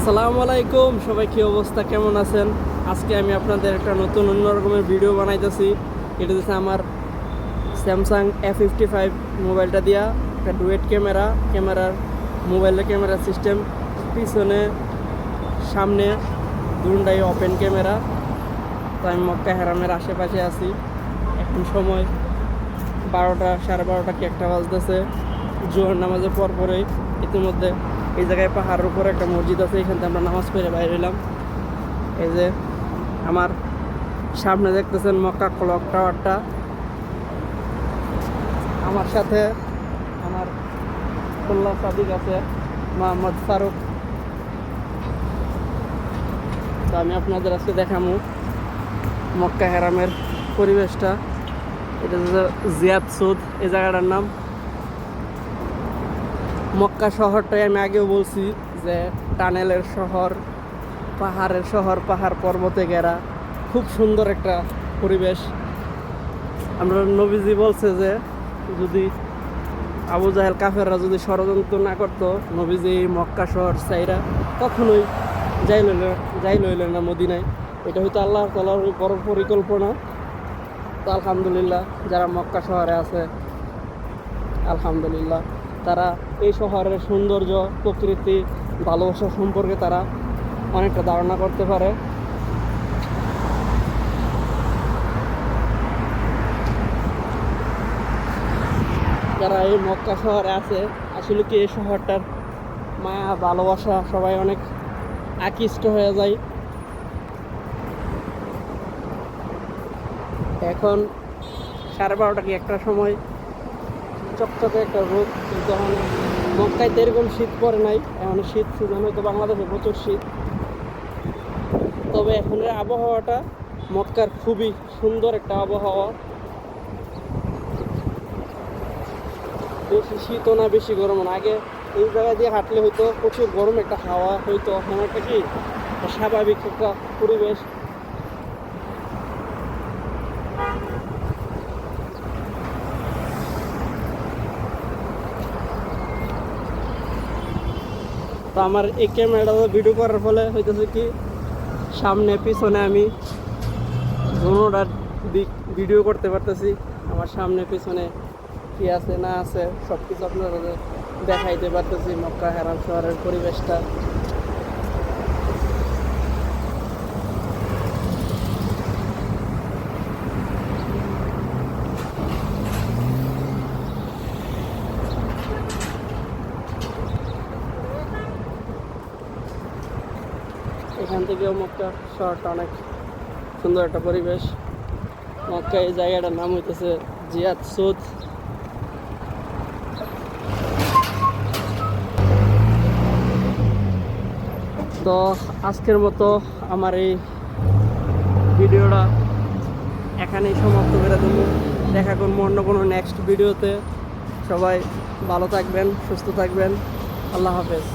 আসসালামু আলাইকুম, সবাই কি অবস্থা, কেমন আছেন? আজকে আমি আপনাদের একটা নতুন অন্য রকমের ভিডিও বানাইতেছি। এটা হচ্ছে আমার স্যামসাং এ ফিফটি ফাইভ মোবাইলটা দিয়া, একটা ডুয়েট ক্যামেরা, ক্যামেরার মোবাইলের ক্যামেরা সিস্টেম। পিছনে, সামনে দুটাই ওপেন ক্যামেরা। তো আমি মক্কা হেরামের আশেপাশে আছি। এখন সময় বারোটা, সাড়ে বারোটা কি একটা বাজতেছে। জোহর নামাজের পর পরেই ইতিমধ্যে এই জায়গায় পাহাড়ের উপরে একটা মসজিদ আছে, এখান থেকে আমরা নামাজ পড়ে বাইরে এলাম এই যে আমার সামনে দেখতেছেন মক্কা ক্লক টাওয়ারটা। আমার সাথে আমার খুল্লা সাদিক আছে, মোহাম্মদ ফারুক। তো আমি আপনাদের আজকে দেখামু মক্কা হেরামের পরিবেশটা। এটা জিয়াদ সুদ, এই জায়গাটার নাম। মক্কা শহরটাই আমি আগেও বলছি যে টানেলের শহর, পাহাড়ের শহর, পাহাড় পর্বতে ঘেরা। খুব সুন্দর একটা পরিবেশ। আমরা নবীজি বলছে যে যদি আবু জাহেল কাফেররা যদি ষড়যন্ত্র না করতো, নবীজি মক্কা শহর সাইরা কখনোই যাই লইল, যাই লইলেন না মদিনায়। এটা হয়তো আল্লাহ তালার বড় পরিকল্পনা। তো আলহামদুলিল্লাহ, যারা মক্কা শহরে আছে, আলহামদুলিল্লাহ। তারা এই শহরের সৌন্দর্য, প্রকৃতি, ভালোবাসা সম্পর্কে তারা অনেকটা ধারণা করতে পারে। যারা এই মক্কা শহরে আছে, আসলে কি এই শহরটার মায়া, ভালোবাসা সবাই অনেক আকৃষ্ট হয়ে যায়? এখন সাড়ে বারোটা কি একটা সময়? চকচকে একটা রোদ কিন্তু এখন মক্কায় তো এরকম শীত পড়ে নাই, এখন শীত সিজন হয়তো বাংলাদেশে প্রচুর শীত। তবে এখনের আবহাওয়াটা মক্কার খুবই সুন্দর একটা আবহাওয়া। বেশি শীতও না, বেশি গরম না। আগে এই জায়গা দিয়ে হাঁটলে হয়তো প্রচুর গরম একটা হাওয়া হয়তো, এখন একটা কি? স্বাভাবিক একটা পরিবেশ। তো আমার এই ক্যামেরাটা ভিডিও করার ফলে হইতেছে কি, সামনে, পিছনে আমি দুটার দিক ভিডিও করতে পারতেছি। আমার সামনে, পিছনে কি আছে না আছে সব কিছু আপনাদের দেখাইতে পারতেছি মক্কা হেরাম শহরের পরিবেশটা। এখান থেকেও মক্কা শহরটা অনেক সুন্দর একটা পরিবেশ। মক্কা এই জায়গাটার নাম হইতেছে জিয়াদ সুদ। তো আজকের মতো আমার এই ভিডিওটা এখানেই সমাপ্ত করে দেবো। দেখা করব অন্য কোনো নেক্সট ভিডিওতে সবাই ভালো থাকবেন, সুস্থ থাকবেন। আল্লাহ হাফেজ।